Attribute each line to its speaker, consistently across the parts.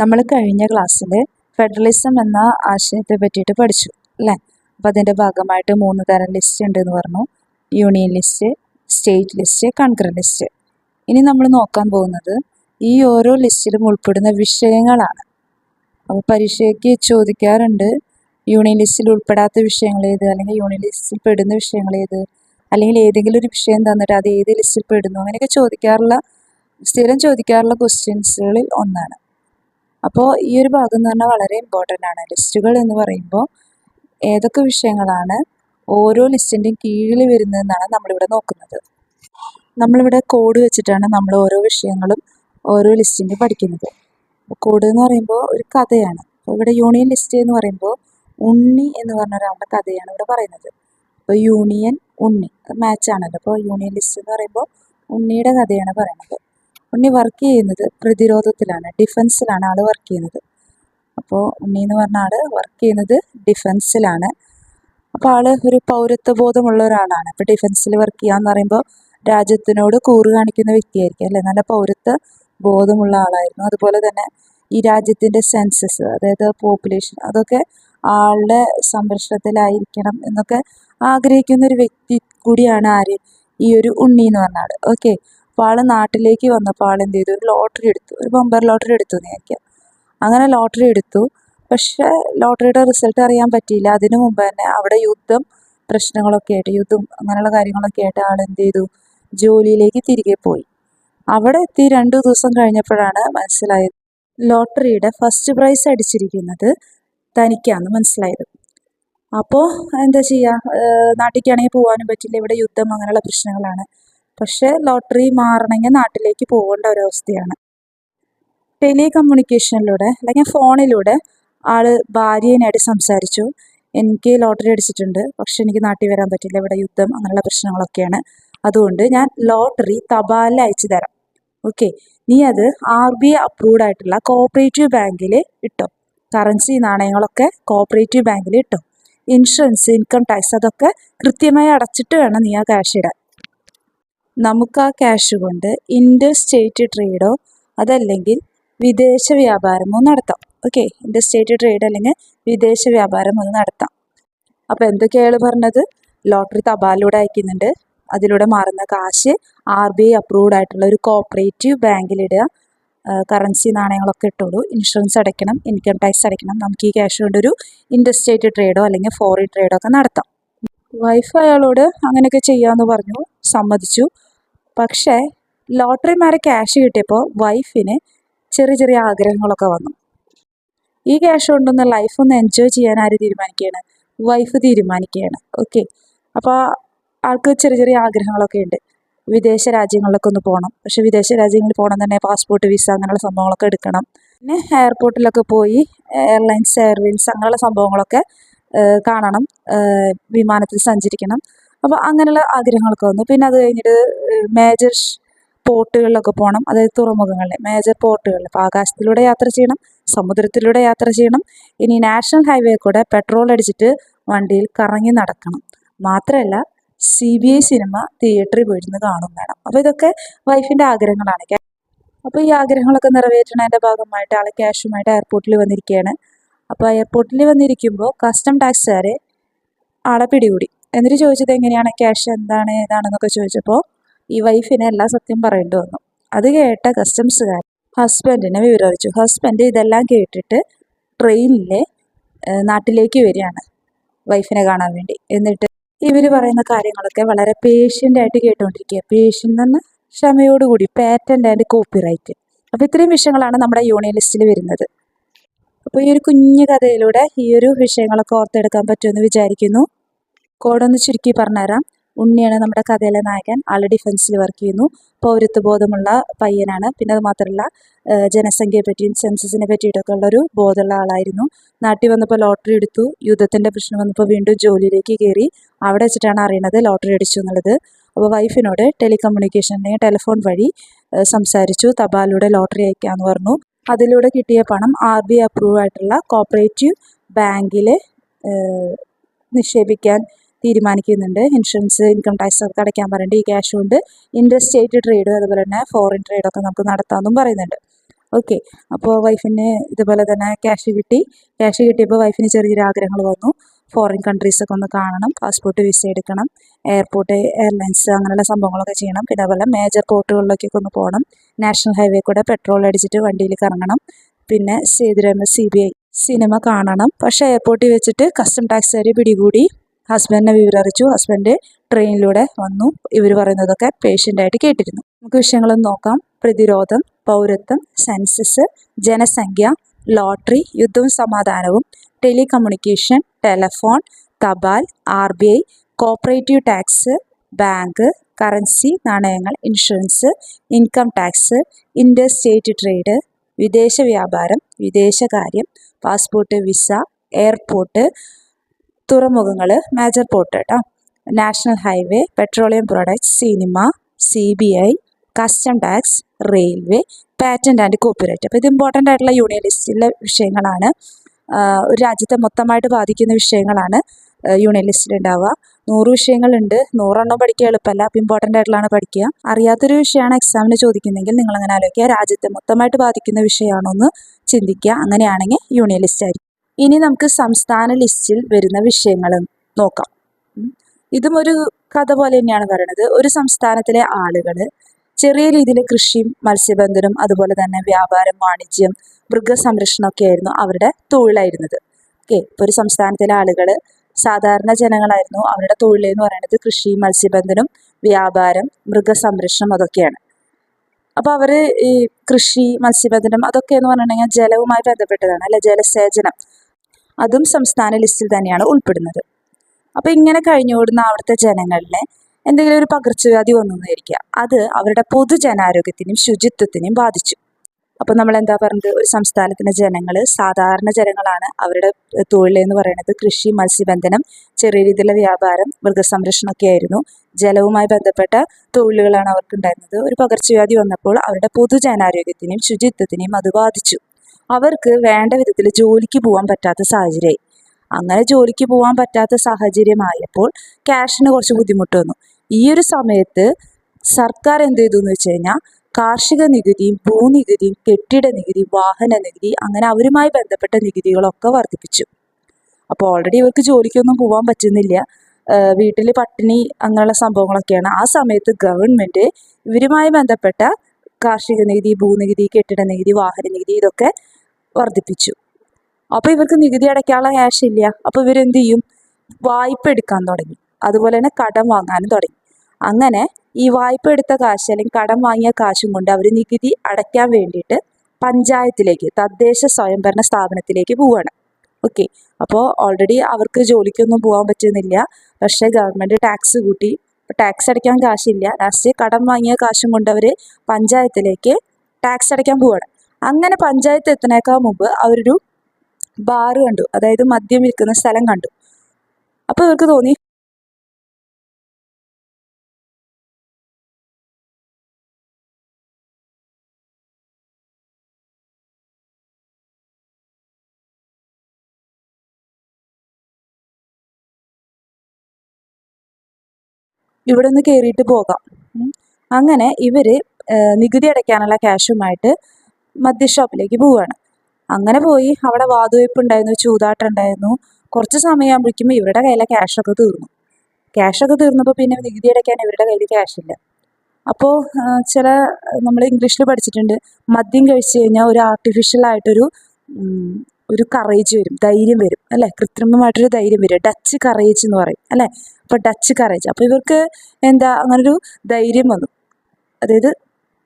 Speaker 1: നമ്മൾ കഴിഞ്ഞ ക്ലാസ്സിൽ ഫെഡറലിസം എന്ന ആശയത്തെ പറ്റിയിട്ട് പഠിച്ചു അല്ലേ? അപ്പോൾ അതിന്റെ ഭാഗമായിട്ട് മൂന്ന് തരം ലിസ്റ്റ് ഉണ്ട് എന്ന് പറഞ്ഞു. Union list state list concurrent list. ഇനി നമ്മൾ നോക്കാൻ പോകുന്നത് ഈ ഓരോ ലിസ്റ്റിലും ഉൾപ്പെടുന്ന വിഷയങ്ങളാണ്. അപ്പോൾ പരീക്ഷയ്ക്ക് ചോദിക്കാറുണ്ട് യൂണിയൻ ലിസ്റ്റിൽ ഉൾപ്പെടാത്ത വിഷയങ്ങൾ ഏത്? അല്ലെങ്കിൽ യൂണിയൻ ലിസ്റ്റിൽ പെടുന്ന വിഷയങ്ങൾ ഏത്? അല്ലെങ്കിൽ ഏതെങ്കിലും ഒരു വിഷയം തന്നിട്ട് അത് ഏത് ലിസ്റ്റിൽ പെടുന്നു? അങ്ങനെയൊക്കെ ചോദിക്കാറുള്ള സ്ഥിരം ചോദിക്കാറുള്ള ക്വസ്റ്റ്യൻസുകളിൽ ഒന്നാണ്. അപ്പോൾ ഈ ഒരു ഭാഗം എന്ന് പറഞ്ഞാൽ വളരെ ഇമ്പോർട്ടന്റ് ആണ്. ലിസ്റ്റുകൾ എന്ന് പറയുമ്പോൾ ഏതൊക്കെ വിഷയങ്ങളാണ് ഓരോ ലിസ്റ്റിന്റെയും കീഴിൽ വരുന്നതെന്നാണ് നമ്മളിവിടെ നോക്കുന്നത്. നമ്മളിവിടെ കോഡ് വെച്ചിട്ടാണ് നമ്മൾ ഓരോ വിഷയങ്ങളും ഓരോ ലിസ്റ്റിന്റെ പഠിക്കുന്നത്. കോഡ് എന്ന് പറയുമ്പോൾ ഒരു കഥയാണ്. അപ്പോൾ ഇവിടെ യൂണിയൻ ലിസ്റ്റ് എന്ന് പറയുമ്പോൾ ഉണ്ണി എന്ന് പറഞ്ഞ ഒരാളുടെ കഥയാണ് ഇവിടെ പറയുന്നത്. അപ്പോൾ യൂണിയൻ ഉണ്ണി മാച്ച് ആണല്ലോ. അപ്പോൾ യൂണിയൻ ലിസ്റ്റ് എന്ന് പറയുമ്പോൾ ഉണ്ണിയുടെ കഥയാണ് പറയുന്നത്. ഉണ്ണി വർക്ക് ചെയ്യുന്നത് പ്രതിരോധത്തിലാണ് ഡിഫൻസിലാണ് ആൾ വർക്ക് ചെയ്യുന്നത്. അപ്പോൾ ഉണ്ണി എന്ന് പറഞ്ഞ ആൾ വർക്ക് ചെയ്യുന്നത് ഡിഫൻസിലാണ് അപ്പോൾ ആൾ ഒരു പൗരത്വ ബോധമുള്ള ഒരാളാണ്. അപ്പോൾ ഡിഫൻസിൽ വർക്ക് ചെയ്യാന്ന് പറയുമ്പോൾ രാജ്യത്തിനോട് കൂറ് കാണിക്കുന്ന വ്യക്തിയായിരിക്കും അല്ലേ? നല്ല പൗരത്വ ബോധമുള്ള ആളായിരുന്നു. അതുപോലെ തന്നെ ഈ രാജ്യത്തിന്റെ സെൻസസ് അതായത് പോപ്പുലേഷൻ അതൊക്കെ ആളുടെ സംരക്ഷണത്തിലായിരിക്കണം എന്നൊക്കെ ആഗ്രഹിക്കുന്ന ഒരു വ്യക്തി കൂടിയാണ് ആര്? ഈ ഒരു ഉണ്ണി എന്ന് പറഞ്ഞ ആൾ ഓക്കെ അപ്പോൾ ആൾ നാട്ടിലേക്ക് വന്നപ്പോൾ ആൾ എന്ത് ചെയ്തു? ഒരു ലോട്ടറി എടുത്തു. ഒരു ബമ്പർ ലോട്ടറി എടുത്തു എന്ന് അങ്ങനെ ലോട്ടറി എടുത്തു. പക്ഷേ ലോട്ടറിയുടെ റിസൾട്ട് അറിയാൻ പറ്റിയില്ല. അതിനു മുമ്പ് തന്നെ അവിടെ യുദ്ധം പ്രശ്നങ്ങളൊക്കെ ആയിട്ട് യുദ്ധം അങ്ങനെയുള്ള കാര്യങ്ങളൊക്കെ ആയിട്ട് ആൾ എന്ത് ചെയ്തു? ജോലിയിലേക്ക് തിരികെ പോയി. അവിടെ എത്തി രണ്ടു ദിവസം കഴിഞ്ഞപ്പോഴാണ് മനസ്സിലായത് ലോട്ടറിയുടെ ഫസ്റ്റ് പ്രൈസ് അടിച്ചിരിക്കുന്നത് തനിക്കാന്ന് മനസ്സിലായത്. അപ്പോൾ എന്താ ചെയ്യുക നാട്ടിലേക്കാണെങ്കിൽ പോകാനും പറ്റില്ല. ഇവിടെ യുദ്ധം അങ്ങനെയുള്ള പ്രശ്നങ്ങളാണ്. പക്ഷേ ലോട്ടറി മാറണമെങ്കിൽ നാട്ടിലേക്ക് പോകേണ്ട ഒരവസ്ഥയാണ്. ടെലി കമ്മ്യൂണിക്കേഷനിലൂടെ അല്ലെങ്കിൽ ഫോണിലൂടെ ആൾ ഭാര്യേനായിട്ട് സംസാരിച്ചു. എനിക്ക് ലോട്ടറി അടിച്ചിട്ടുണ്ട്. പക്ഷെ എനിക്ക് നാട്ടിൽ വരാൻ പറ്റില്ല. ഇവിടെ യുദ്ധം അങ്ങനെയുള്ള പ്രശ്നങ്ങളൊക്കെയാണ്. അതുകൊണ്ട് ഞാൻ ലോട്ടറി തപാലിൽ അയച്ചു തരാം. ഓക്കെ. നീ അത് ആർ ബി ഐ അപ്രൂവ്ഡ് ആയിട്ടുള്ള കോപ്പറേറ്റീവ് ബാങ്കിൽ ഇട്ടോ? കറൻസി നാണയങ്ങളൊക്കെ കോപ്പറേറ്റീവ് ബാങ്കിൽ ഇട്ടോ? ഇൻഷുറൻസ് ഇൻകം ടാക്സ് അതൊക്കെ കൃത്യമായി അടച്ചിട്ട് വേണം നീ ആ ക്യാഷ് ഇടാൻ. നമുക്ക് ആ ക്യാഷ് കൊണ്ട് ഇൻഡർ സ്റ്റേറ്റ് ട്രേഡോ അതല്ലെങ്കിൽ വിദേശ വ്യാപാരമോ നടത്താം. ഓക്കെ ഇൻഡർ സ്റ്റേറ്റ് ട്രേഡ് അല്ലെങ്കിൽ വിദേശ വ്യാപാരം ഒന്ന് നടത്താം. അപ്പോൾ എന്തൊക്കെയാണ് പറഞ്ഞത്? ലോട്ടറി തപാലിലൂടെ അയക്കുന്നുണ്ട്. അതിലൂടെ മാറുന്ന കാശ് ആർ ബി ഐ അപ്രൂവ്ഡ് ആയിട്ടുള്ള ഒരു കോപ്പറേറ്റീവ് ബാങ്കിലിടുക. കറൻസി നാണയങ്ങളൊക്കെ ഇട്ടോളൂ. ഇൻഷുറൻസ് അടയ്ക്കണം ഇൻകം ടാക്സ് അടയ്ക്കണം. നമുക്ക് ഈ ക്യാഷ് കൊണ്ടൊരു ഇൻഡസ്ട്രേറ്റ് ട്രേഡോ അല്ലെങ്കിൽ ഫോറിൻ ട്രേഡോ ഒക്കെ നടത്താം. വൈഫ് അയാളോട് അങ്ങനെയൊക്കെ ചെയ്യാമെന്ന് പറഞ്ഞു സമ്മതിച്ചു. പക്ഷേ ലോട്ടറിമാരെ ക്യാഷ് കിട്ടിയപ്പോൾ വൈഫിന് ചെറിയ ചെറിയ ആഗ്രഹങ്ങളൊക്കെ വന്നു. ഈ ക്യാഷ് കൊണ്ടൊന്ന് ലൈഫ് ഒന്ന് എൻജോയ് ചെയ്യാൻ ആര് തീരുമാനിക്കുകയാണ്? വൈഫ് തീരുമാനിക്കുകയാണ്. ഓക്കെ അപ്പോൾ ആൾക്ക് ചെറിയ ചെറിയ ആഗ്രഹങ്ങളൊക്കെ ഉണ്ട്. വിദേശ രാജ്യങ്ങളിലൊക്കെ ഒന്ന് പോകണം. പക്ഷെ വിദേശ രാജ്യങ്ങളിൽ പോകണം തന്നെ പാസ്പോർട്ട് വിസ അങ്ങനെയുള്ള സംഭവങ്ങളൊക്കെ എടുക്കണം. പിന്നെ എയർപോർട്ടിലൊക്കെ പോയി എയർലൈൻസ് എയർവീൻസ് അങ്ങനെയുള്ള സംഭവങ്ങളൊക്കെ കാണണം. വിമാനത്തിൽ സഞ്ചരിക്കണം. അപ്പോൾ അങ്ങനെയുള്ള ആഗ്രഹങ്ങളൊക്കെ വന്നു. പിന്നെ അത് കഴിഞ്ഞിട്ട് മേജർ പോർട്ടുകളിലൊക്കെ പോകണം അതായത് തുറമുഖങ്ങളിൽ മേജർ പോർട്ടുകളിൽ അപ്പോൾ ആകാശത്തിലൂടെ യാത്ര ചെയ്യണം സമുദ്രത്തിലൂടെ യാത്ര ചെയ്യണം. ഇനി നാഷണൽ ഹൈവേ കൂടെ പെട്രോൾ അടിച്ചിട്ട് വണ്ടിയിൽ കറങ്ങി നടക്കണം. മാത്രമല്ല സി ബി ഐ സിനിമ തിയേറ്ററിൽ പോയിരുന്ന് കാണും വേണം. അപ്പോൾ ഇതൊക്കെ വൈഫിന്റെ ആഗ്രഹങ്ങളാണ്. അപ്പോൾ ഈ ആഗ്രഹങ്ങളൊക്കെ നിറവേറ്റുന്നതിന്റെ ഭാഗമായിട്ട് ആൾ ക്യാഷുമായിട്ട് എയർപോർട്ടിൽ വന്നിരിക്കുകയാണ് അപ്പോൾ എയർപോർട്ടിൽ വന്നിരിക്കുമ്പോൾ കസ്റ്റം ടാക്സുകാരെ ആളെ പിടികൂടി. എന്നിട്ട് ചോദിച്ചത് എങ്ങനെയാണ്? ക്യാഷ് എന്താണ്? ഏതാണെന്നൊക്കെ ചോദിച്ചപ്പോൾ ഈ വൈഫിനെ എല്ലാ സത്യം പറയേണ്ടി വന്നു. അത് കേട്ട കസ്റ്റംസുകാർ ഹസ്ബൻഡിനെ വിവരറിയിച്ചു ഹസ്ബൻഡ് ഇതെല്ലാം കേട്ടിട്ട് ട്രെയിനിലെ നാട്ടിലേക്ക് വരികയാണ് വൈഫിനെ കാണാൻ വേണ്ടി. എന്നിട്ട് ഇവർ പറയുന്ന കാര്യങ്ങളൊക്കെ വളരെ പേഷ്യന്റായിട്ട് കേട്ടുകൊണ്ടിരിക്കുക പേഷ്യന്റ് എന്ന് ക്ഷമയോടുകൂടി പാറ്റന്റ് ആൻഡ് കോപ്പിറൈറ്റ് അപ്പോൾ ഇത്രയും വിഷയങ്ങളാണ് നമ്മുടെ യൂണിയൻ ലിസ്റ്റിൽ വരുന്നത്. അപ്പോൾ ഈ ഒരു കുഞ്ഞു കഥയിലൂടെ ഈ ഒരു വിഷയങ്ങളൊക്കെ ഓർത്തെടുക്കാൻ പറ്റുമെന്ന് വിചാരിക്കുന്നു. കോഡൊന്ന് ചുരുക്കി പറഞ്ഞുതരാം. ഉണ്ണിയാണ് നമ്മുടെ കഥയിലെ നായകൻ. ആൾ ഡിഫൻസിൽ വർക്ക് ചെയ്യുന്നു. പൗരത്വ ബോധമുള്ള പയ്യനാണ്. പിന്നെ അത് മാത്രമല്ല ജനസംഖ്യയെ പറ്റിയും സെൻസസിനെ പറ്റിയിട്ടൊക്കെ ഉള്ളൊരു ബോധമുള്ള ആളായിരുന്നു. നാട്ടിൽ വന്നപ്പോൾ ലോട്ടറി എടുത്തു. യുദ്ധത്തിന്റെ പ്രശ്നം വന്നപ്പോൾ വീണ്ടും ജോലിയിലേക്ക് കയറി. അവിടെ വെച്ചിട്ടാണ് അറിയണത് ലോട്ടറി അടിച്ചു എന്നുള്ളത്. അപ്പോൾ വൈഫിനോട് ടെലികമ്മ്യൂണിക്കേഷൻ ടെലിഫോൺ വഴി സംസാരിച്ചു. തപാലിലൂടെ ലോട്ടറി അയക്കാമെന്ന് പറഞ്ഞു. അതിലൂടെ കിട്ടിയ പണം ആർ ബി അപ്രൂവ് ആയിട്ടുള്ള കോപ്പറേറ്റീവ് ബാങ്കിൽ നിക്ഷേപിക്കാൻ തീരുമാനിക്കുന്നുണ്ട്. ഇൻഷുറൻസ് ഇൻകം ടാക്സ് ഒക്കെ അടയ്ക്കാൻ പറയുന്നുണ്ട് ഈ ക്യാഷ് കൊണ്ട് ഇൻട്രസ്റ്റ് സ്റ്റേറ്റ് ട്രേഡ് അതുപോലെ തന്നെ ഫോറിൻ ട്രേഡൊക്കെ നമുക്ക് നടത്താമെന്നും പറയുന്നുണ്ട്. ഓക്കെ അപ്പോൾ വൈഫിന് ഇതുപോലെ തന്നെ ക്യാഷ് കിട്ടി. ക്യാഷ് കിട്ടിയപ്പോൾ വൈഫിന് ചെറിയ ആഗ്രഹങ്ങൾ വന്നു. ഫോറിൻ കൺട്രീസൊക്കെ ഒന്ന് കാണണം. പാസ്പോർട്ട് വിസ എടുക്കണം. എയർപോർട്ട് എയർലൈൻസ് അങ്ങനെയുള്ള സംഭവങ്ങളൊക്കെ ചെയ്യണം. പിന്നെ അതുപോലെ മേജർ പോർട്ടുകളിലേക്കൊക്കെ ഒന്ന് പോകണം. നാഷണൽ ഹൈവേ കൂടെ പെട്രോൾ അടിച്ചിട്ട് വണ്ടിയിൽ കറങ്ങണം. പിന്നെ Sethurama C B I cinema കാണണം. പക്ഷേ എയർപോർട്ടിൽ വെച്ചിട്ട് കസ്റ്റം ടാക്സുകാർ പിടികൂടി. ഹസ്ബൻഡിനെ വിവരറിച്ചു ഹസ്ബൻഡ് ട്രെയിനിലൂടെ വന്നു. ഇവർ പറയുന്നതൊക്കെ പേഷ്യന്റായിട്ട് കേട്ടിരുന്നു. നമുക്ക് വിഷയങ്ങളൊന്നും നോക്കാം. പ്രതിരോധം പൗരത്വം സെൻസസ് ജനസംഖ്യ ലോട്ടറി യുദ്ധവും സമാധാനവും ടെലികമ്മ്യൂണിക്കേഷൻ ടെലഫോൺ തപാൽ R B I cooperative tax bank currency നാണയങ്ങൾ insurance income tax inter state trade വിദേശ വ്യാപാരം വിദേശകാര്യം പാസ്പോർട്ട് വിസ എയർപോർട്ട് തുറമുഖങ്ങൾ മേജർ പോർട്ട് കേട്ടോ national highway petroleum products cinema C B I custom tax railway patent and copyright അപ്പോൾ ഇത് important ആയിട്ടുള്ള union ലിസ്റ്റിലെ വിഷയങ്ങളാണ് ഒരു രാജ്യത്തെ മൊത്തമായിട്ട് ബാധിക്കുന്ന വിഷയങ്ങളാണ് യൂണിയൻ ലിസ്റ്റിൽ ഉണ്ടാവുക നൂറ് വിഷയങ്ങളുണ്ട് നൂറെണ്ണം പഠിക്കുക എളുപ്പമല്ല അപ്പോൾ ഇമ്പോർട്ടന്റ് ആയിട്ടുള്ളതാണ് പഠിക്കുക. അറിയാത്തൊരു വിഷയമാണ് എക്സാമിന് ചോദിക്കുന്നതെങ്കിൽ നിങ്ങൾ അങ്ങനെ ആലോചിക്കുക. രാജ്യത്തെ മൊത്തമായിട്ട് ബാധിക്കുന്ന വിഷയമാണോ എന്ന് ചിന്തിക്കുക. അങ്ങനെയാണെങ്കിൽ യൂണിയൻ ലിസ്റ്റ് ആയിരിക്കും ഇനി നമുക്ക് സംസ്ഥാന ലിസ്റ്റിൽ വരുന്ന വിഷയങ്ങൾ നോക്കാം. ഇതും ഒരു കഥ പോലെ തന്നെയാണ് പറയുന്നത്. ഒരു സംസ്ഥാനത്തിലെ ആളുകൾ ചെറിയ രീതിയിൽ കൃഷിയും മത്സ്യബന്ധനം അതുപോലെ തന്നെ വ്യാപാരം വാണിജ്യം മൃഗസംരക്ഷണമൊക്കെ ആയിരുന്നു അവരുടെ തൊഴിലായിരുന്നത്. ഓക്കെ. ഇപ്പോൾ ഒരു സംസ്ഥാനത്തിലെ ആളുകൾ സാധാരണ ജനങ്ങളായിരുന്നു. അവരുടെ തൊഴിൽ എന്ന് പറയുന്നത് കൃഷി മത്സ്യബന്ധനം വ്യാപാരം മൃഗസംരക്ഷണം അതൊക്കെയാണ്. അപ്പോൾ അവർ ഈ കൃഷി മത്സ്യബന്ധനം അതൊക്കെ എന്ന് പറഞ്ഞിട്ടുണ്ടെങ്കിൽ ജലവുമായി ബന്ധപ്പെട്ടതാണ് അല്ലെ? ജലസേചനം. അതും സംസ്ഥാന ലിസ്റ്റിൽ തന്നെയാണ് ഉൾപ്പെടുന്നത്. അപ്പോൾ ഇങ്ങനെ കഴിഞ്ഞുകൂടുന്ന അവിടുത്തെ ജനങ്ങളിലെ എന്തെങ്കിലും ഒരു പകർച്ചവ്യാധി വന്നു എന്നിരിക്കുക അത് അവരുടെ പൊതുജനാരോഗ്യത്തിനും ശുചിത്വത്തിനും ബാധിച്ചു. അപ്പോൾ നമ്മൾ എന്താ പറയുന്നത് ഒരു സംസ്ഥാനത്തിലെ ജനങ്ങൾ സാധാരണ ജനങ്ങളാണ് അവരുടെ തൊഴിൽ എന്ന് പറയുന്നത് കൃഷി മത്സ്യബന്ധനം ചെറിയ രീതിയിലുള്ള വ്യാപാരം മൃഗസംരക്ഷണമൊക്കെ ആയിരുന്നു. ജലവുമായി ബന്ധപ്പെട്ട തൊഴിലുകളാണ് അവർക്കുണ്ടായിരുന്നത് ഒരു പകർച്ചവ്യാധി വന്നപ്പോൾ അവരുടെ പൊതുജനാരോഗ്യത്തിനെയും ശുചിത്വത്തിനെയും അത് ബാധിച്ചു. അവർക്ക് വേണ്ട വിധത്തിൽ ജോലിക്ക് പോകാൻ പറ്റാത്ത സാഹചര്യമായി. അങ്ങനെ ജോലിക്ക് പോകാൻ പറ്റാത്ത സാഹചര്യമായപ്പോൾ ക്യാഷിന് കുറച്ച് ബുദ്ധിമുട്ട് വന്നു. ഈ ഒരു സമയത്ത് സർക്കാർ എന്ത് ചെയ്തു എന്ന് വെച്ച് കഴിഞ്ഞാൽ കാർഷിക നികുതിയും ഭൂനികുതിയും കെട്ടിട നികുതി വാഹന നികുതി അങ്ങനെ അവരുമായി ബന്ധപ്പെട്ട നികുതികളൊക്കെ വർദ്ധിപ്പിച്ചു. അപ്പോൾ ഓൾറെഡി ഇവർക്ക് ജോലിക്കൊന്നും പോകാൻ പറ്റുന്നില്ല. വീട്ടിൽ പട്ടിണി അങ്ങനെയുള്ള സംഭവങ്ങളൊക്കെയാണ്. ആ സമയത്ത് ഗവൺമെന്റ് ഇവരുമായി ബന്ധപ്പെട്ട കാർഷിക നികുതി ഭൂനികുതി കെട്ടിട നികുതി വാഹന നികുതി ഇതൊക്കെ വർദ്ധിപ്പിച്ചു. അപ്പോൾ ഇവർക്ക് നികുതി അടയ്ക്കാനുള്ള ക്യാഷ് ഇല്ല. അപ്പോൾ ഇവരെന്ത് ചെയ്യും? വായ്പ എടുക്കാൻ തുടങ്ങി. അതുപോലെ തന്നെ കടം വാങ്ങാനും തുടങ്ങി. അങ്ങനെ ഈ വായ്പ എടുത്ത കാശ് അല്ലെങ്കിൽ കടം വാങ്ങിയ കാശും കൊണ്ട് അവർ നികുതി അടയ്ക്കാൻ വേണ്ടിയിട്ട് പഞ്ചായത്തിലേക്ക് തദ്ദേശ സ്വയംഭരണ സ്ഥാപനത്തിലേക്ക് പോവുകയാണ് ഓക്കെ അപ്പോൾ ഓൾറെഡി അവർക്ക് ജോലിക്കൊന്നും പോകാൻ പറ്റുന്നില്ല. പക്ഷേ ഗവൺമെന്റ് ടാക്സ് കൂട്ടി ടാക്സ് അടയ്ക്കാൻ കാശില്ല. ലാസ്റ്റ് കടം വാങ്ങിയ കാശും കൊണ്ട് അവർ പഞ്ചായത്തിലേക്ക് ടാക്സ് അടയ്ക്കാൻ പോവുകയാണ് അങ്ങനെ പഞ്ചായത്ത് എത്തുന്നേക്കാൾ മുമ്പ് അവരൊരു ബാറ് കണ്ടു. അതായത് മദ്യം വിൽക്കുന്ന സ്ഥലം കണ്ടു. അപ്പോൾ ഇവർക്ക് തോന്നി ഇവിടെ നിന്ന് കയറിയിട്ട് പോകാം. അങ്ങനെ ഇവർ നികുതി അടയ്ക്കാനുള്ള ക്യാഷുമായിട്ട് മദ്യ ഷോപ്പിലേക്ക് പോവുകയാണ് അങ്ങനെ പോയി അവിടെ വാതുവയ്പ് ഉണ്ടായിരുന്നു ചൂതാട്ടം ഉണ്ടായിരുന്നു കുറച്ച് സമയമാകുമ്പോഴേക്കും ഇവരുടെ കയ്യിലെ ക്യാഷൊക്കെ തീർന്നു. ക്യാഷൊക്കെ തീർന്നപ്പോൾ പിന്നെ നികുതി അടയ്ക്കാൻ ഇവരുടെ കയ്യിൽ ക്യാഷില്ല. അപ്പോൾ ചില നമ്മൾ ഇംഗ്ലീഷിൽ പഠിച്ചിട്ടുണ്ട് മദ്യം കഴിച്ചു കഴിഞ്ഞാൽ ഒരു ഉം, ഒരു കറേജ് വരും ധൈര്യം വരും അല്ലേ? കൃത്രിമമായിട്ടൊരു ധൈര്യം വരും. ഡച്ച് കറേജ് എന്ന് പറയും അല്ലേ? അപ്പോൾ ഡച്ച് കറേജ് അപ്പോൾ ഇവർക്ക് എന്താ അങ്ങനൊരു ധൈര്യം വന്നു. അതായത്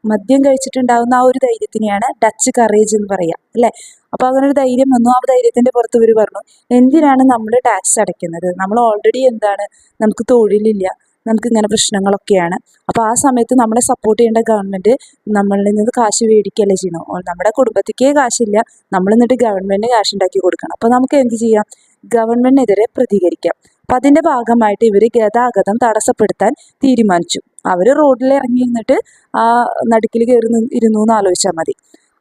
Speaker 1: മദ്യം കഴിച്ചിട്ടുണ്ടാകുന്ന ആ ഒരു ധൈര്യത്തിനെയാണ് ഡച്ച് കറേജ് എന്ന് പറയാ അല്ലേ? അപ്പോൾ അങ്ങനെ ഒരു ധൈര്യം വന്നു. ആ ധൈര്യത്തിന്റെ പുറത്ത് ഇവർ പറഞ്ഞു എന്തിനാണ് നമ്മൾ ടാക്സ് അടയ്ക്കുന്നത്? നമ്മൾ ഓൾറെഡി എന്താണ് നമുക്ക് തൊഴിലില്ല. നമുക്ക് ഇങ്ങനെ പ്രശ്നങ്ങളൊക്കെയാണ്. അപ്പോൾ ആ സമയത്ത് നമ്മളെ സപ്പോർട്ട് ചെയ്യേണ്ട ഗവൺമെന്റ് നമ്മളിൽ നിന്ന് കാശ് മേടിക്കുകയല്ലേ ചെയ്യണം? നമ്മുടെ കുടുംബത്തേക്കേ കാശില്ല. നമ്മൾ എന്നിട്ട് ഗവൺമെന്റ് കാശ് ഉണ്ടാക്കി കൊടുക്കണം. അപ്പോൾ നമുക്ക് എന്ത് ചെയ്യാം? ഗവൺമെന്റിനെതിരെ പ്രതികരിക്കാം. അപ്പം അതിന്റെ ഭാഗമായിട്ട് ഇവർ ഗതാഗതം തടസ്സപ്പെടുത്താൻ തീരുമാനിച്ചു. അവർ റോഡിൽ ഇറങ്ങി നിന്നിട്ട് ആ നടുക്കിൽ കയറി ഇരുന്നു എന്ന് ആലോചിച്ചാൽ മതി.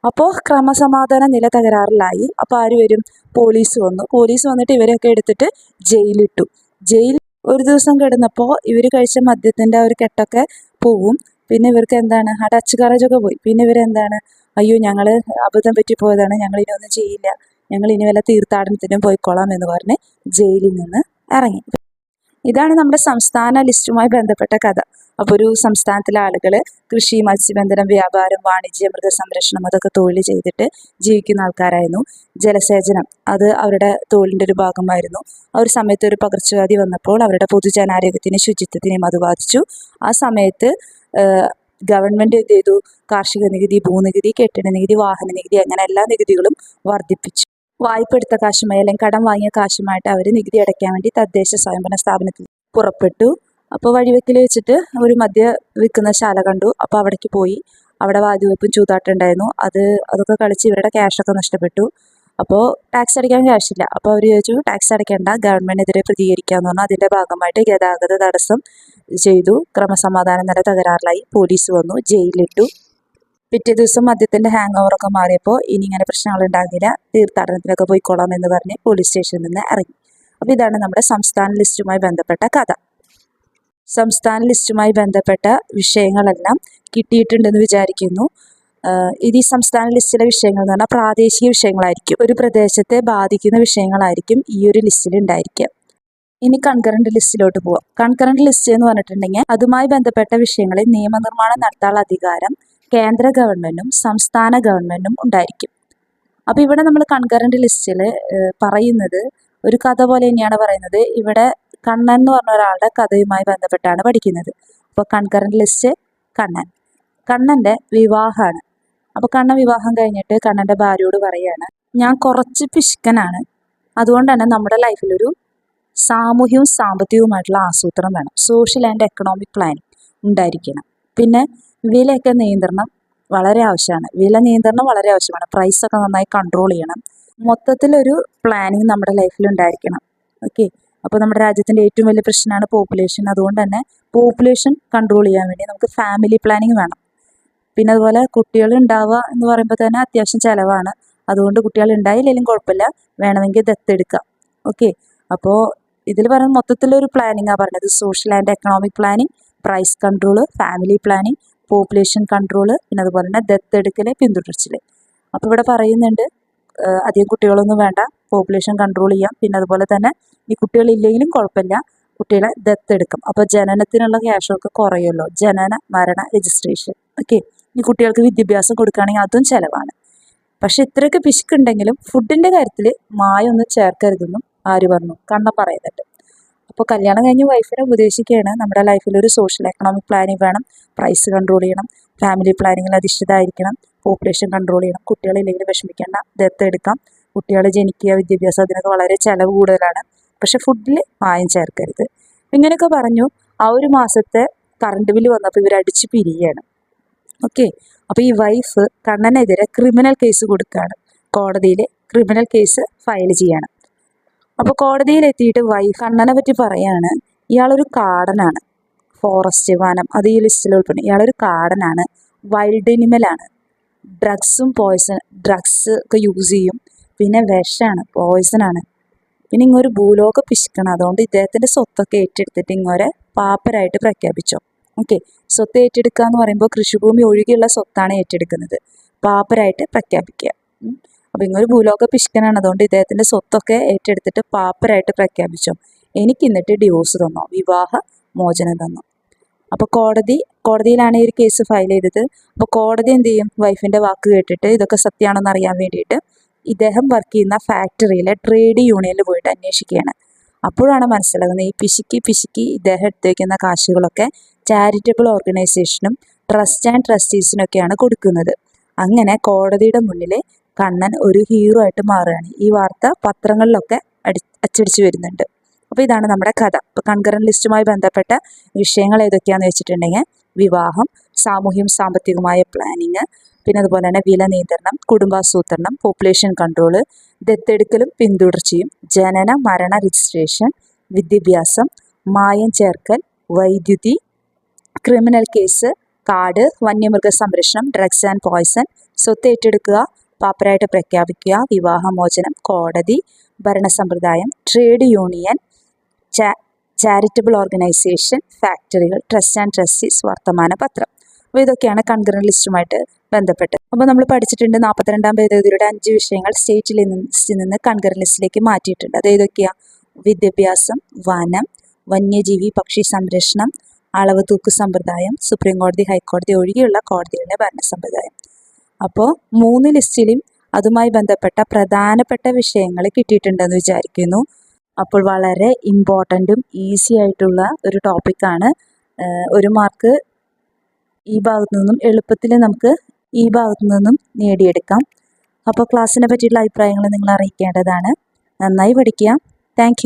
Speaker 1: അപ്പോൾ ക്രമസമാധാന നില തകരാറിലായി. അപ്പോൾ ആര് വരും? പോലീസ് വന്നു. പോലീസ് വന്നിട്ട് ഇവരെയൊക്കെ എടുത്തിട്ട് ജയിലിട്ടു. ജയിൽ ഒരു ദിവസം കിടന്നപ്പോൾ ഇവർ കഴിച്ച മദ്യത്തിന്റെ ആ ഒരു കെട്ടൊക്കെ പോവും. പിന്നെ ഇവർക്ക് എന്താണ്? ആ ടച്ച് കറേജൊക്കെ പോയി. പിന്നെ ഇവരെന്താണ് അയ്യോ ഞങ്ങൾ അബദ്ധം പറ്റിപ്പോയതാണ് ഞങ്ങൾ ഇനി ഒന്നും ചെയ്യില്ല. ഞങ്ങൾ ഇനി വല്ല തീർത്ഥാടനത്തിനും പോയിക്കോളാം എന്ന് പറഞ്ഞ് ജയിലിൽ നിന്ന് ഇറങ്ങി. ഇതാണ് നമ്മുടെ സംസ്ഥാന ലിസ്റ്റുമായി ബന്ധപ്പെട്ട കഥ. അപ്പോൾ ഒരു സംസ്ഥാനത്തിലെ ആളുകൾ കൃഷി മത്സ്യബന്ധനം വ്യാപാരം വാണിജ്യം മൃഗസംരക്ഷണം അതൊക്കെ തൊഴിൽ ചെയ്തിട്ട് ജീവിക്കുന്ന ആൾക്കാരായിരുന്നു. ജലസേചനം അത് അവരുടെ തൊഴിലിന്റെ ഒരു ഭാഗമായിരുന്നു. ആ ഒരു സമയത്ത് ഒരു പകർച്ചവ്യാധി വന്നപ്പോൾ അവരുടെ പൊതുജനാരോഗ്യത്തിനും ശുചിത്വത്തിനെയും അത് ബാധിച്ചു. ആ സമയത്ത് ഗവൺമെന്റ് എന്ത് ചെയ്തു? കാർഷിക നികുതി ഭൂനികുതി കെട്ടിട നികുതി വാഹന നികുതി അങ്ങനെ എല്ലാ നികുതികളും വർദ്ധിപ്പിച്ചു. വായ്പ എടുത്ത കാശുമായി അല്ലെങ്കിൽ കടം വാങ്ങിയ കാശുമായിട്ട് അവർ നികുതി അടയ്ക്കാൻ വേണ്ടി തദ്ദേശ സ്വയംഭരണ സ്ഥാപനത്തിൽ പുറപ്പെട്ടു. അപ്പോൾ വഴിവെക്കിൽ വെച്ചിട്ട് ഒരു മദ്യ വിൽക്കുന്ന ശാല കണ്ടു. അപ്പോൾ അവിടേക്ക് പോയി. അവിടെ വാതിവെപ്പും ചൂതാട്ടുണ്ടായിരുന്നു അത് അതൊക്കെ കളിച്ച് ഇവരുടെ ക്യാഷൊക്കെ നഷ്ടപ്പെട്ടു. അപ്പോൾ ടാക്സ് അടയ്ക്കാൻ ക്യാഷില്ല അപ്പോൾ അവർ ചോദിച്ചു ടാക്സ് അടയ്ക്കേണ്ട. ഗവൺമെന്റിനെതിരെ പ്രതികരിക്കാമെന്ന് പറഞ്ഞാൽ അതിന്റെ ഭാഗമായിട്ട് ഗതാഗത തടസ്സം ചെയ്തു. ക്രമസമാധാനം നില തകരാറിലായി. പോലീസ് വന്നു. ജയിലിലിട്ടു പിറ്റേ ദിവസം മദ്യത്തിന്റെ ഹാങ് ഓവറൊക്കെ മാറിയപ്പോൾ ഇനി ഇങ്ങനെ പ്രശ്നങ്ങൾ ഉണ്ടാകില്ല. തീർത്ഥാടനത്തിനൊക്കെ പോയിക്കോളാം എന്ന് പറഞ്ഞ് പോലീസ് സ്റ്റേഷനിൽ നിന്ന് ഇറങ്ങി. അപ്പോൾ ഇതാണ് നമ്മുടെ സംസ്ഥാന ലിസ്റ്റുമായി ബന്ധപ്പെട്ട കഥ. സംസ്ഥാന ലിസ്റ്റുമായി ബന്ധപ്പെട്ട വിഷയങ്ങളെല്ലാം കിട്ടിയിട്ടുണ്ടെന്ന് വിചാരിക്കുന്നു. ഇത് ഈ സംസ്ഥാന ലിസ്റ്റിലെ വിഷയങ്ങൾ എന്ന് പറഞ്ഞാൽ പ്രാദേശിക വിഷയങ്ങളായിരിക്കും. ഒരു പ്രദേശത്തെ ബാധിക്കുന്ന വിഷയങ്ങളായിരിക്കും ഈ ഒരു ലിസ്റ്റിൽ ഉണ്ടായിരിക്കുക. ഇനി കൺകറന്റ് ലിസ്റ്റിലോട്ട് പോവാം. കൺകറന്റ് ലിസ്റ്റ് എന്ന് പറഞ്ഞിട്ടുണ്ടെങ്കിൽ അതുമായി ബന്ധപ്പെട്ട വിഷയങ്ങളിൽ നിയമനിർമ്മാണം നടത്താനുള്ള അധികാരം കേന്ദ്ര ഗവൺമെന്റും സംസ്ഥാന ഗവൺമെന്റും ഉണ്ടായിരിക്കും. അപ്പോൾ ഇവിടെ നമ്മൾ കൺകറന്റ് ലിസ്റ്റിൽ പറയുന്നത് ഒരു കഥ പോലെ തന്നെയാണ് പറയുന്നത്. ഇവിടെ കണ്ണൻ എന്ന് പറഞ്ഞ ഒരാളുടെ കഥയുമായി ബന്ധപ്പെട്ടാണ് പഠിക്കുന്നത്. അപ്പോൾ കൺകറന്റ് ലിസ്റ്റ് കണ്ണൻ. കണ്ണന്റെ വിവാഹമാണ്. അപ്പോൾ കണ്ണൻ വിവാഹം കഴിഞ്ഞിട്ട് കണ്ണന്റെ ഭാര്യയോട് പറയാണ് ഞാൻ കുറച്ച് പിശുക്കനാണ്. അതുകൊണ്ട് തന്നെ നമ്മുടെ ലൈഫിലൊരു സാമൂഹ്യവും സാമ്പത്തികവുമായിട്ടുള്ള ആസൂത്രണം വേണം. സോഷ്യൽ ആൻഡ് എക്കണോമിക് പ്ലാനിങ് ഉണ്ടായിരിക്കണം. പിന്നെ വിലയൊക്കെ നിയന്ത്രണം വളരെ ആവശ്യമാണ്. വില നിയന്ത്രണം വളരെ ആവശ്യമാണ്. പ്രൈസ് ഒക്കെ നന്നായി കൺട്രോൾ ചെയ്യണം. മൊത്തത്തിലൊരു പ്ലാനിങ് നമ്മുടെ ലൈഫിൽ ഉണ്ടായിരിക്കണം. ഓക്കെ. അപ്പോൾ നമ്മുടെ രാജ്യത്തിന്റെ ഏറ്റവും വലിയ പ്രശ്നമാണ് പോപ്പുലേഷൻ അതുകൊണ്ട് തന്നെ പോപ്പുലേഷൻ കൺട്രോൾ ചെയ്യാൻ വേണ്ടി നമുക്ക് ഫാമിലി പ്ലാനിങ് വേണം. പിന്നെ അതുപോലെ കുട്ടികൾ ഉണ്ടാവുക എന്ന് പറയുമ്പോൾ തന്നെ അത്യാവശ്യം ചിലവാണ്. അതുകൊണ്ട് കുട്ടികൾ ഉണ്ടായില്ലെങ്കിലും കുഴപ്പമില്ല. വേണമെങ്കിൽ ദത്തെടുക്കാം ഓക്കെ അപ്പോൾ ഇതിൽ പറയുന്ന മൊത്തത്തിലൊരു പ്ലാനിങ്ങാണ് പറഞ്ഞത്. Social and economic planning price control family planning population control പിന്നെ അതുപോലെ തന്നെ ദത്തെടുക്കൽ പിന്തുടർച്ചൽ അപ്പോൾ ഇവിടെ പറയുന്നുണ്ട് അധികം കുട്ടികളൊന്നും വേണ്ട. പോപ്പുലേഷൻ കൺട്രോൾ ചെയ്യാം. പിന്നെ അതുപോലെ തന്നെ ഈ കുട്ടികളില്ലെങ്കിലും കുഴപ്പമില്ല. കുട്ടികളെ ദത്തെടുക്കും അപ്പോൾ ജനനത്തിനുള്ള ക്യാഷൊക്കെ കുറയുമല്ലോ. ജനന മരണ രജിസ്ട്രേഷൻ ഓക്കെ ഈ കുട്ടികൾക്ക് വിദ്യാഭ്യാസം കൊടുക്കുകയാണെങ്കിൽ അതും ചിലവാണ്. പക്ഷെ ഇത്രയൊക്കെ പിശുക്കുണ്ടെങ്കിലും ഫുഡിന്റെ കാര്യത്തിൽ മായൊന്നും ചേർക്കരുതെന്നും ആര് പറഞ്ഞു? കണ്ണം പറയുന്നുണ്ട്. അപ്പോൾ കല്യാണം കഴിഞ്ഞ് വൈഫിനെ ഉപദേശിക്കുകയാണ്. നമ്മുടെ ലൈഫിൽ ഒരു സോഷ്യൽ എക്കണോമിക് പ്ലാനിങ് വേണം. പ്രൈസ് കൺട്രോൾ ചെയ്യണം. ഫാമിലി പ്ലാനിങ്ങിൽ അധിഷ്ഠിതമായിരിക്കണം പോപ്പുലേഷൻ കൺട്രോൾ ചെയ്യണം. കുട്ടികളില്ലെങ്കിൽ വിഷമിക്കേണ്ട. ദത്തെടുക്കാം കുട്ടികളെ ജനിക്കുക വിദ്യാഭ്യാസം അതിനൊക്കെ വളരെ ചിലവ് കൂടുതലാണ്. പക്ഷെ ഫുഡിൽ മായം ചേർക്കരുത്. ഇങ്ങനെയൊക്കെ പറഞ്ഞു. ആ ഒരു മാസത്തെ കറണ്ട് ബില്ല് വന്നപ്പോൾ ഇവർ അടിച്ച് പിരിയാണ്. ഓക്കെ അപ്പോൾ ഈ വൈഫ് കണ്ണനെതിരെ ക്രിമിനൽ കേസ് കൊടുക്കുകയാണ് കോടതിയിൽ ക്രിമിനൽ കേസ് ഫയൽ ചെയ്യാണ്. അപ്പോൾ കോടതിയിലെത്തിയിട്ട് വൈഫ് കണ്ണനെ പറ്റി പറയാണ്. ഇയാളൊരു കാടനാണ്. ഫോറസ്റ്റ് വനം. അത് ഈ ലിസ്റ്റിൽ ഉൾപ്പെടും ഇയാളൊരു കാടനാണ്. വൈൽഡ് അനിമലാണ് ഡ്രഗ്സും പോയ്സൺ ഡ്രഗ്സ് ഒക്കെ യൂസ് ചെയ്യും. പിന്നെ വിഷമാണ് പോയ്സണാണ് പിന്നെ ഇങ്ങൊരു ഭൂലോക പിശുക്കണം അതുകൊണ്ട് ഇദ്ദേഹത്തിന്റെ സ്വത്തൊക്കെ ഏറ്റെടുത്തിട്ട് ഇങ്ങോരെ പാപ്പരായിട്ട് പ്രഖ്യാപിച്ചോ. ഓക്കെ സ്വത്ത് ഏറ്റെടുക്കുക എന്ന് പറയുമ്പോൾ കൃഷിഭൂമി ഒഴികെയുള്ള സ്വത്താണ് ഏറ്റെടുക്കുന്നത്. പാപ്പരായിട്ട് പ്രഖ്യാപിക്കുക. അപ്പം ഇങ്ങൊരു ഭൂലോക പിശുക്കനാണ് അതുകൊണ്ട് ഇദ്ദേഹത്തിന്റെ സ്വത്തൊക്കെ ഏറ്റെടുത്തിട്ട് പാപ്പരായിട്ട് പ്രഖ്യാപിച്ചോ. എനിക്ക് എന്നിട്ട് ഡിവോഴ്സ് തന്നോ വിവാഹ മോചനം തന്നോ. അപ്പോൾ കോടതി കോടതിയിലാണ് ഈ ഒരു കേസ് ഫയൽ ചെയ്തത്. അപ്പോൾ കോടതി എന്ത് ചെയ്യും? വൈഫിന്റെ വാക്ക് കേട്ടിട്ട് ഇതൊക്കെ സത്യമാണെന്ന് അറിയാൻ വേണ്ടിയിട്ട് ഇദ്ദേഹം വർക്ക് ചെയ്യുന്ന ഫാക്ടറിയിലെ ട്രേഡ് യൂണിയനിൽ പോയിട്ട് അന്വേഷിക്കുകയാണ്. അപ്പോഴാണ് മനസ്സിലാകുന്നത് ഈ പിശുക്കി പിശുക്കി ഇദ്ദേഹം എടുത്തേക്കുന്ന കാശുകളൊക്കെ ചാരിറ്റബിൾ ഓർഗനൈസേഷനും ട്രസ്റ്റ് ആൻഡ് ട്രസ്റ്റീസിനൊക്കെയാണ് കൊടുക്കുന്നത്. അങ്ങനെ കോടതിയുടെ മുന്നിൽ കണ്ണൻ ഒരു ഹീറോ ആയിട്ട് മാറുകയാണ്. ഈ വാർത്ത പത്രങ്ങളിലൊക്കെ അടി അച്ചടിച്ചു വരുന്നുണ്ട്. അപ്പോൾ ഇതാണ് നമ്മുടെ കഥ. ഇപ്പോൾ കൺകറൻ ലിസ്റ്റുമായി ബന്ധപ്പെട്ട വിഷയങ്ങൾ ഏതൊക്കെയാണെന്ന് വെച്ചിട്ടുണ്ടെങ്കിൽ വിവാഹം സാമൂഹ്യം സാമ്പത്തികമായ പ്ലാനിങ് പിന്നെ അതുപോലെ തന്നെ വില നിയന്ത്രണം കുടുംബാസൂത്രണം പോപ്പുലേഷൻ കൺട്രോൾ ദത്തെടുക്കലും പിന്തുടർച്ചയും ജനന മരണ രജിസ്ട്രേഷൻ വിദ്യാഭ്യാസം മായം ചേർക്കൽ വൈദ്യുതി ക്രിമിനൽ കേസ് കാട് വന്യമൃഗ സംരക്ഷണം ഡ്രഗ്സ് ആൻഡ് പോയ്സൺ സ്വത്ത് ഏറ്റെടുക്കുക പാപ്പരായിട്ട് പ്രഖ്യാപിക്കുക വിവാഹമോചനം കോടതി ഭരണസമ്പ്രദായം ട്രേഡ് യൂണിയൻ ചാരിറ്റബിൾ ഓർഗനൈസേഷൻ ഫാക്ടറികൾ ട്രസ്റ്റ് ആൻഡ് ട്രസ്റ്റീസ് വർത്തമാന പത്രം. അപ്പോൾ ഇതൊക്കെയാണ് കൺകറന്റ് ലിസ്റ്റുമായിട്ട് ബന്ധപ്പെട്ട് അപ്പോൾ നമ്മൾ പഠിച്ചിട്ടുണ്ട് നാൽപ്പത്തിരണ്ടാം ഭേദഗതിയുടെ അഞ്ച് വിഷയങ്ങൾ സ്റ്റേറ്റ് ലിസ്റ്റിൽ നിന്ന് കൺകറന്റ് ലിസ്റ്റിലേക്ക് മാറ്റിയിട്ടുണ്ട്. അത് ഏതൊക്കെയാണ് വിദ്യാഭ്യാസം വനം വന്യജീവി പക്ഷി സംരക്ഷണം അളവ് തൂക്ക് സമ്പ്രദായം സുപ്രീം കോടതി ഹൈക്കോടതി ഒഴികെയുള്ള കോടതികളുടെ ഭരണ സമ്പ്രദായം. അപ്പോൾ മൂന്ന് ലിസ്റ്റിലും അതുമായി ബന്ധപ്പെട്ട പ്രധാനപ്പെട്ട വിഷയങ്ങൾ കിട്ടിയിട്ടുണ്ടെന്ന് വിചാരിക്കുന്നു. അപ്പോൾ വളരെ ഇമ്പോർട്ടന്റും ഈസി ആയിട്ടുള്ള ഒരു ടോപ്പിക്കാണ് ഒരു മാർക്ക് ഈ ഭാഗത്തു നിന്നും എളുപ്പത്തിൽ നമുക്ക് ഈ ഭാഗത്തു നിന്നും നേടിയെടുക്കാം. അപ്പോൾ ക്ലാസ്സിനെ പറ്റിയിട്ടുള്ള അഭിപ്രായങ്ങൾ നിങ്ങൾ അറിയിക്കേണ്ടതാണ്. നന്നായി പഠിക്കുക. താങ്ക്